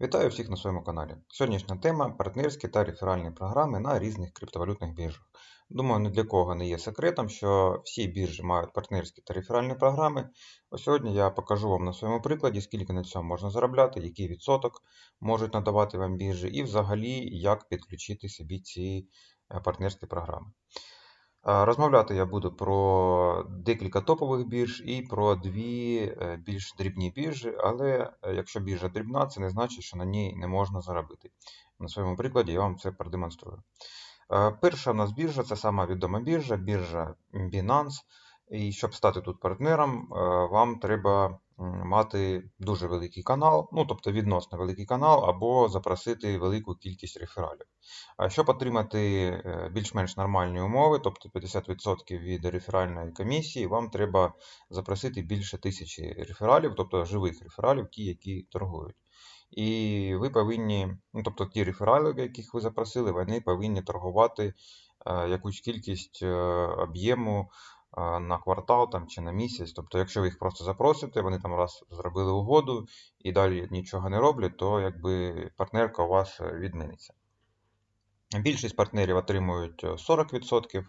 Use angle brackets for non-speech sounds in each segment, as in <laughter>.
Вітаю всіх на своєму каналі. Сьогоднішня тема партнерські та реферальні програми на різних криптовалютних біржах. Думаю, ні для кого не є секретом, що всі біржі мають партнерські та реферальні програми. Ось сьогодні я покажу вам на своєму прикладі, скільки на цьому можна заробляти, який відсоток можуть надавати вам біржі, і взагалі як підключити собі ці е, партнерські програми. Розмовляти я буду про декілька топових бірж і про дві е, більш дрібні біржі, але е, якщо біржа дрібна, це не значить, що на ній не можна заробити. На своєму прикладі я вам це продемонструю. Е, Перша у нас біржа це сама відома біржа, біржа Binance. І щоб стати тут партнером, вам треба мати дуже великий канал, ну тобто відносно великий канал, або запросити велику кількість рефералів. А Щоб отримати е, більш-менш нормальні умови, тобто 50% від реферальної комісії, вам треба запросити більше тисячі рефералів, тобто живих рефералів, ті, які торгують. І ви повинні, ну тобто ті реферали, яких ви запросили, вони повинні торгувати е, якусь кількість е, об'єму на квартал там, чи на місяць. Тобто, якщо ви їх просто запросите, вони там раз зробили угоду і далі нічого не роблять, то якби партнерка у вас е, відміниться. Більшість партнерів отримують е, 40%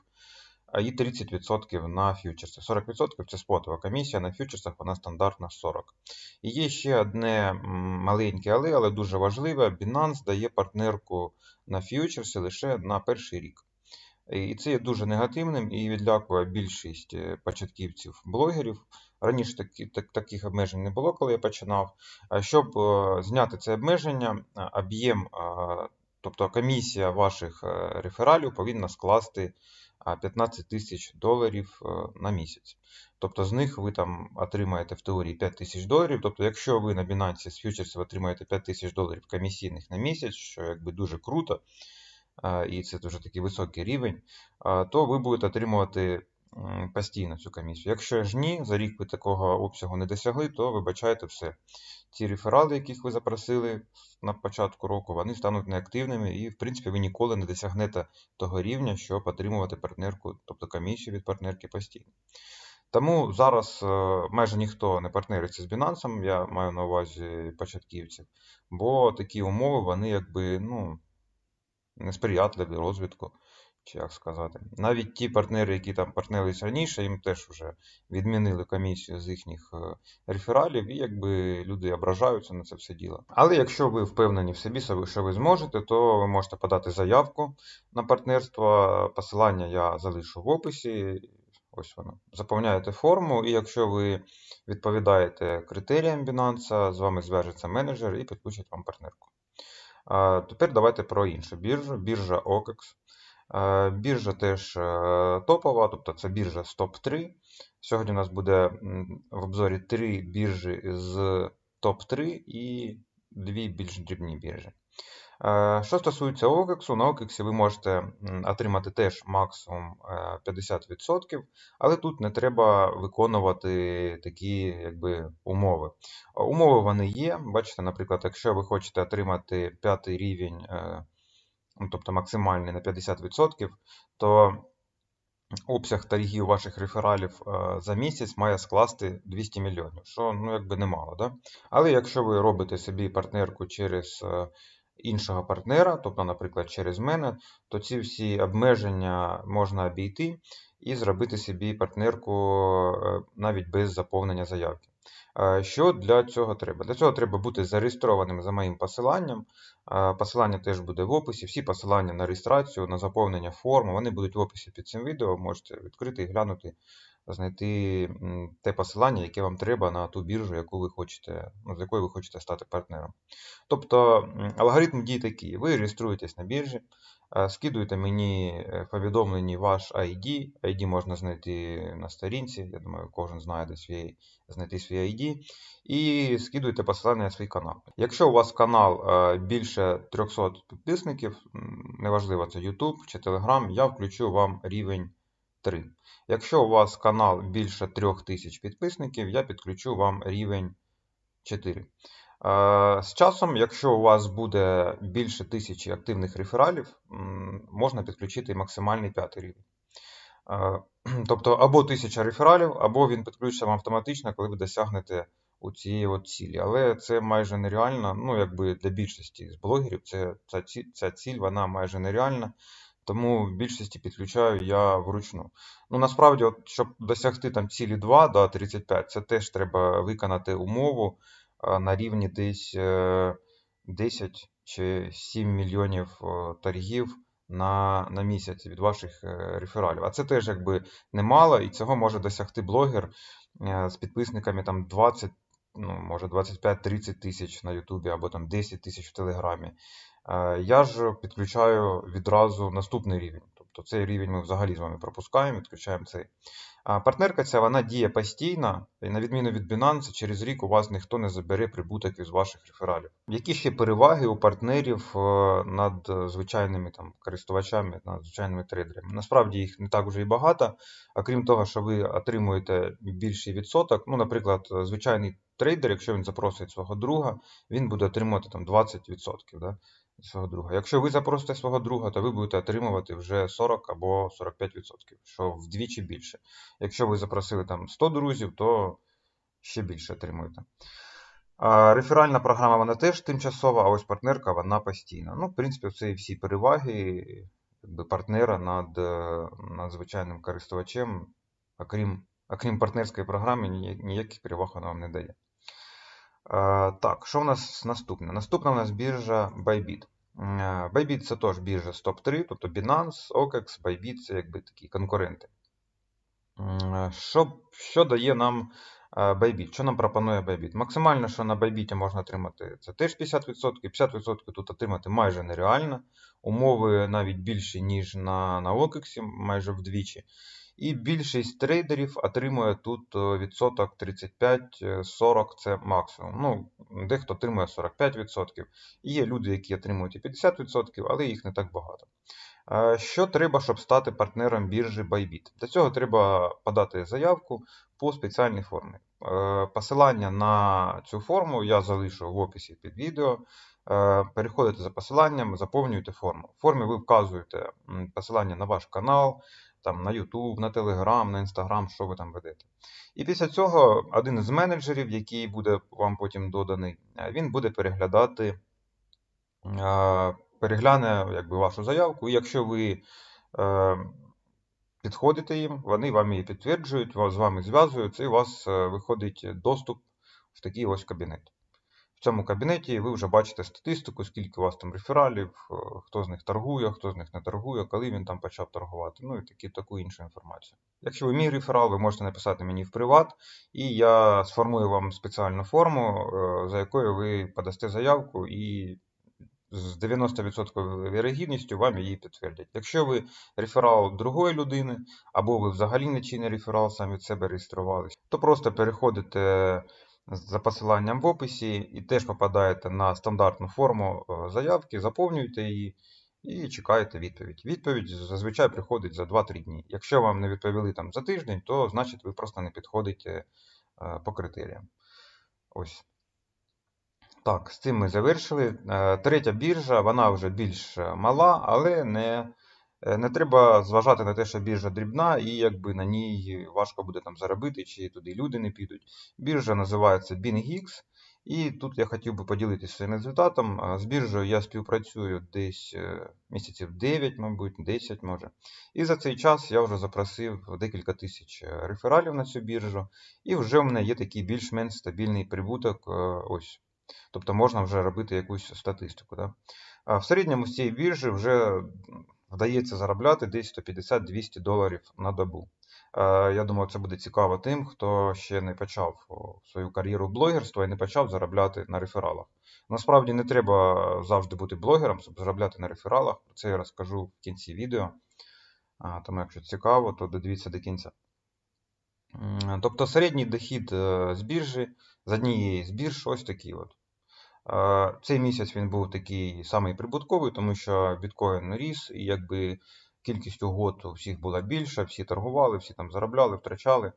а і 30% на фьючерси. 40% це спотова комісія, на фьючерсах вона стандартна 40%. І є ще одне маленьке але, але дуже важливе. Binance дає партнерку на фьючерси лише на перший рік. І це є дуже негативним і відлякує більшість е, початківців-блогерів. Раніше такі, так, таких обмежень не було, коли я починав. Щоб е, зняти це обмеження, е, об'єм, тобто комісія ваших рефералів повинна скласти 15 тисяч доларів на місяць. Тобто з них ви там отримаєте в теорії 5 тисяч доларів. Тобто, якщо ви на Binance з фьючерсів отримаєте 5 тисяч доларів комісійних на місяць, що якби дуже круто, і це дуже такий високий рівень, то ви будете отримувати постійно цю комісію. Якщо ж ні, за рік ви такого обсягу не досягли, то вибачайте все. Ці реферали, яких ви запросили на початку року, вони стануть неактивними, і, в принципі, ви ніколи не досягнете того рівня, щоб отримувати партнерку, тобто комісію від партнерки постійно. Тому зараз е, майже ніхто не партнериться з Binance, я маю на увазі початківців, бо такі умови, вони якби ну, несприятливі розвитку, чи як сказати. Навіть ті партнери, які там партнерились раніше, їм теж вже відмінили комісію з їхніх е, рефералів, і якби люди ображаються на це все діло. Але якщо ви впевнені в собі, що ви зможете, то ви можете подати заявку на партнерство. Посилання я залишу в описі. Ось воно. Заповняєте форму, і якщо ви відповідаєте критеріям Binance, з вами зв'яжеться менеджер і підключить вам партнерку. Тепер давайте про іншу біржу. Біржа OKEX. Е, Біржа теж е, топова, тобто це біржа з топ-3. Сьогодні у нас буде в обзорі три біржі з топ-3 і дві більш дрібні біржі. Е, Що стосується OKEX, на OKEX ви можете отримати теж максимум е, 50%, але тут не треба виконувати такі якби, умови. Умови вони є. Бачите, наприклад, якщо ви хочете отримати п'ятий рівень, е, ну, тобто максимальний на 50%, то обсяг торгів ваших рефералів е, за місяць має скласти 200 мільйонів, що ну, якби немало. Да? Але якщо ви робите собі партнерку через е, іншого партнера, тобто, наприклад, через мене, то ці всі обмеження можна обійти і зробити собі партнерку е, навіть без заповнення заявки. Е, Що для цього треба? Для цього треба бути зареєстрованим за моїм посиланням. Е, Посилання теж буде в описі. Всі посилання на реєстрацію, на заповнення форми, вони будуть в описі під цим відео. Можете відкрити і глянути, знайти те посилання, яке вам треба на ту біржу, яку ви хочете, ну, з якою ви хочете стати партнером. Тобто алгоритм дій такий: ви реєструєтесь на біржі, скидуєте мені е, в повідомленні ваш ID. ID можна знайти на сторінці. Я думаю, кожен знає, свій, знайти свій ID. І скидуєте посилання на свій канал. Якщо у вас канал е, більше 300 підписників, неважливо, це YouTube чи Telegram, я включу вам рівень 3. Якщо у вас канал більше 3000 підписників, я підключу вам рівень 4. Е, З часом, якщо у вас буде більше 1000 активних рефералів, можна підключити максимальний п'ятий рівень. Е, <clears throat> Тобто або 1000 рефералів, або він підключиться вам автоматично, коли ви досягнете у цієї от цілі. Але це майже нереально. Ну, якби для більшості з блогерів це, ця ціль вона майже нереальна. Тому в більшості підключаю я вручну. Ну, насправді, от, щоб досягти там цілі 2 да, 35, це теж треба виконати умову на рівні десь е, 10 чи 7 мільйонів е, торгів на, на місяць від ваших е, рефералів. А це теж якби немало, і цього може досягти блогер е, з підписниками там 20, ну, може 25-30 тисяч на Ютубі або там 10 тисяч в Телеграмі. Е, Я ж підключаю відразу наступний рівень. Тобто цей рівень ми взагалі з вами пропускаємо, відключаємо цей. Партнерка ця вона діє постійно, і на відміну від Binance, через рік у вас ніхто не забере прибуток із ваших рефералів. Які ще переваги у партнерів е, над звичайними там користувачами, над звичайними трейдерами? Насправді їх не так уже і багато. А крім того, що ви отримуєте більший відсоток. Ну, наприклад, звичайний трейдер, якщо він запросить свого друга, він буде отримувати там 20%. Да? Свого друга. Якщо ви запросите свого друга, то ви будете отримувати вже 40 або 45%, що вдвічі більше. Якщо ви запросили там 100 друзів, то ще більше отримуєте. А реферальна програма вона теж тимчасова, а ось партнерка вона постійна. Ну, в принципі, це і всі переваги якби, партнера над, е, над звичайним користувачем, окрім, окрім партнерської програми, ніяких переваг вона вам не дає. Е, Так, що в нас наступне? Наступна у нас біржа Bybit. Е, Bybit це теж біржа з топ-3, тобто Binance, OKEX, Bybit це якби такі конкуренти. Е, Що, що дає нам Bybit? Що нам пропонує Bybit? Максимально, що на Bybit можна отримати, це теж 50%. 50% тут отримати майже нереально. Умови навіть більші, ніж на, на OKEX, майже вдвічі. І більшість трейдерів отримує тут е, відсоток 35-40 це максимум. Ну, дехто отримує 45%. І є люди, які отримують і 50%, але їх не так багато. Е, Що треба, щоб стати партнером біржі Bybit? Для цього треба подати заявку по спеціальній формі. Е, Посилання на цю форму я залишу в описі під відео. Е, Переходите за посиланням, заповнюєте форму. В формі ви вказуєте посилання на ваш канал, там, на YouTube, на Telegram, на Instagram, що ви там ведете. І після цього один із менеджерів, який буде вам потім доданий, е, він буде переглядати, е, перегляне якби, вашу заявку. І якщо ви е, підходите їм, вони вам її підтверджують, з вами зв'язуються, і у вас виходить доступ в такий ось кабінет. В цьому кабінеті ви вже бачите статистику, скільки у вас там рефералів, е, хто з них торгує, хто з них не торгує, коли він там почав торгувати, ну і такі, таку іншу інформацію. Якщо ви мій реферал, ви можете написати мені в приват, і я сформую вам спеціальну форму, е, за якою ви подасте заявку, і з 90% вірогідністю вам її підтвердять. Якщо ви реферал другої людини, або ви взагалі не чинний реферал, самі від себе реєструвалися, то просто переходите за посиланням в описі і теж попадаєте на стандартну форму е, заявки, заповнюєте її і чекаєте відповідь. Відповідь зазвичай приходить за 2-3 дні. Якщо вам не відповіли там за тиждень, то значить ви просто не підходите е, по критеріям. Ось. Так, з цим ми завершили. Е, Третя біржа, вона вже більш мала, але не, не треба зважати на те, що біржа дрібна, і якби на ній важко буде там заробити, чи туди люди не підуть. Біржа називається BingX. І тут я хотів би поділитися своїм результатом. Е, З біржею я співпрацюю десь е, місяців 9, мабуть, 10 може. І за цей час я вже запросив декілька тисяч е, рефералів на цю біржу. І вже в мене є такий більш-менш стабільний прибуток. е, Ось Тобто можна вже робити якусь статистику. Да? В середньому з цієї біржі вже вдається заробляти десь 150-200 доларів на добу. Е, Я думаю, це буде цікаво тим, хто ще не почав свою кар'єру блогерства і не почав заробляти на рефералах. Насправді не треба завжди бути блогером, щоб заробляти на рефералах. Про це я розкажу в кінці відео. Тому, якщо цікаво, то додивіться до кінця. Тобто середній дохід е, з біржі, з однієї з бірж ось такий от. Цей місяць він був такий самий прибутковий, тому що біткоін ріс, і якби кількість угод у всіх була більша, всі торгували, всі там заробляли, втрачали.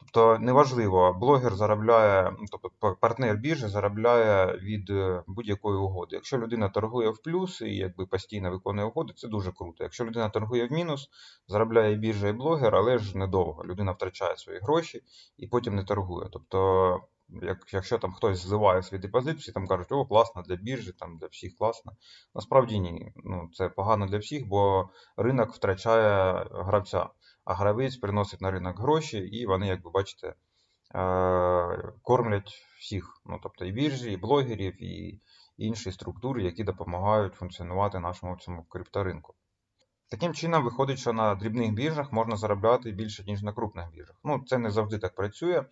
Тобто неважливо, блогер заробляє, ну, тобто партнер біржі заробляє від е, будь-якої угоди. Якщо людина торгує в плюс і якби постійно виконує угоди, це дуже круто. Якщо людина торгує в мінус, заробляє біржа і блогер, але ж недовго. Людина втрачає свої гроші і потім не торгує. Тобто як, якщо там хтось зливає свій депозит, всі там кажуть, о, класно для біржі, там для всіх класно. Насправді ні. Ну, Це погано для всіх, бо ринок втрачає гравця, а гравець приносить на ринок гроші, і вони, як ви бачите, е, кормлять всіх. Ну, Тобто і біржі, і блогерів, і інші структури, які допомагають функціонувати нашому цьому крипторинку. Таким чином, виходить, що на дрібних біржах можна заробляти більше, ніж на крупних біржах. Ну, це не завжди так працює.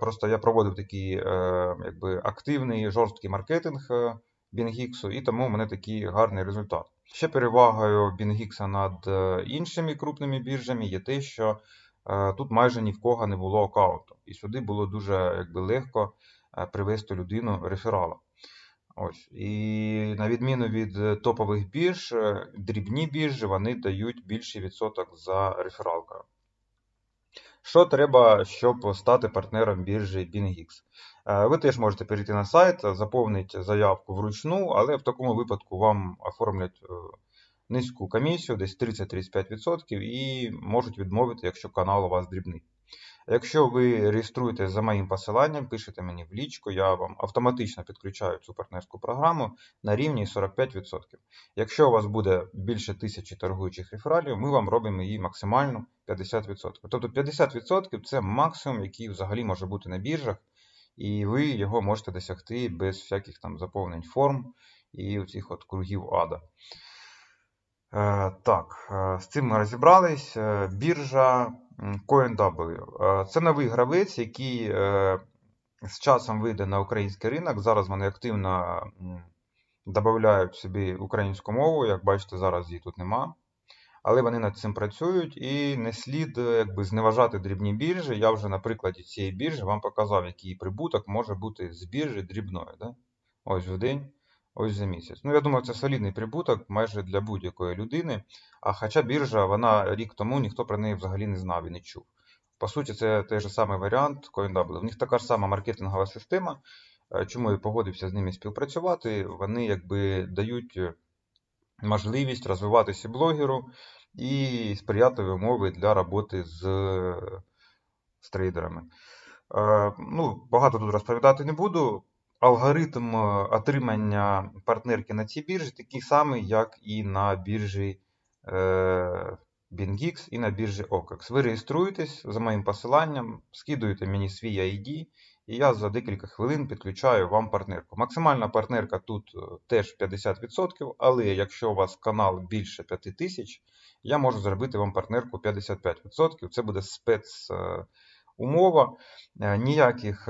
Просто я проводив такий е, якби, активний жорсткий маркетинг BingX, і тому у мене такий гарний результат. Ще перевагою BingX над е, іншими крупними біржами є те, що е, тут майже ні в кого не було аккаунту. І сюди було дуже якби, легко привести людину реферала. Ось. І на відміну від топових бірж, дрібні біржі вони дають більший відсоток за рефералкою. Що треба, щоб стати партнером біржі BingX? Е, ви теж можете перейти на сайт, заповнити заявку вручну, але в такому випадку вам оформлять е, низьку комісію, десь 30-35%, і можуть відмовити, якщо канал у вас дрібний. Якщо ви реєструєтесь за моїм посиланням, пишете мені в лічку, я вам автоматично підключаю цю партнерську програму на рівні 45%. Якщо у вас буде більше тисячі торгуючих рефералів, ми вам робимо її максимально 50%. Тобто 50% це максимум, який взагалі може бути на біржах, і ви його можете досягти без всяких там заповнень форм і цих от кругів ада. Е, так, е, з цим ми розібрались. Е, біржа. CoinW. Е, це новий гравець, який е, з часом вийде на український ринок. Зараз вони активно додають собі українську мову. Як бачите, зараз її тут нема. Але вони над цим працюють і не слід якби, зневажати дрібні біржі. Я вже на прикладі цієї біржі вам показав, який прибуток може бути з біржі дрібної. Да? Ось в день ось за місяць. Ну, я думаю, це солідний прибуток майже для будь-якої людини. А хоча біржа, вона рік тому ніхто про неї взагалі не знав і не чув. По суті, це той же самий варіант CoinW. В них така ж сама маркетингова система. Е, чому я погодився з ними співпрацювати? Вони якби дають можливість розвиватися блогеру і сприятливі умови для роботи з, з трейдерами. Е, ну, Багато тут розповідати не буду алгоритм е, отримання партнерки на цій біржі такий самий, як і на біржі е, BingX і на біржі OKEX. Ви реєструєтесь за моїм посиланням, скидуєте мені свій ID, і я за декілька хвилин підключаю вам партнерку. Максимальна партнерка тут е, теж 50%, але якщо у вас канал більше 5000, я можу зробити вам партнерку 55%. Це буде спецумова. Ніяких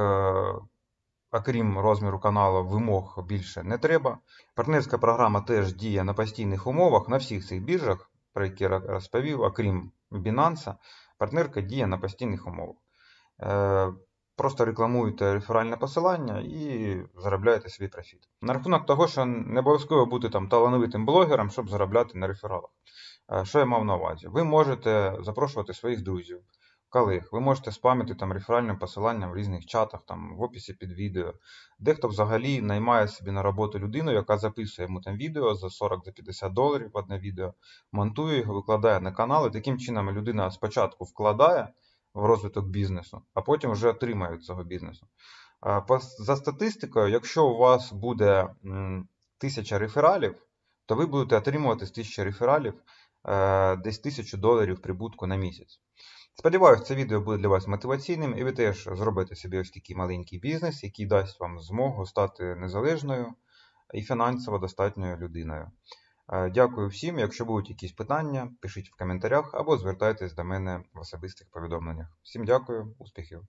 окрім розміру каналу, вимог більше не треба. Партнерська програма теж діє на постійних умовах на всіх цих біржах, про які розповів, окрім Binance, партнерка діє на постійних умовах. Е, просто рекламуєте реферальне посилання і заробляєте свій профіт. На рахунок того, що не обов'язково бути там талановитим блогером, щоб заробляти на рефералах. Е, що я мав на увазі? Ви можете запрошувати своїх друзів, колег. Ви можете спамити там реферальним посиланням в різних чатах, там в описі під відео. Дехто взагалі наймає собі на роботу людину, яка записує йому там відео за 40-50 доларів одне відео, монтує його, викладає на канал. І таким чином людина спочатку вкладає в розвиток бізнесу, а потім вже отримає від цього бізнесу. За статистикою, якщо у вас буде тисяча рефералів, то ви будете отримувати з тисячі рефералів е, десь тисячу доларів прибутку на місяць. Сподіваюсь, це відео буде для вас мотиваційним, і ви теж зробите собі ось такий маленький бізнес, який дасть вам змогу стати незалежною і фінансово достатньою людиною. Е, дякую всім. Якщо будуть якісь питання, пишіть в коментарях або звертайтесь до мене в особистих повідомленнях. Всім дякую, успіхів!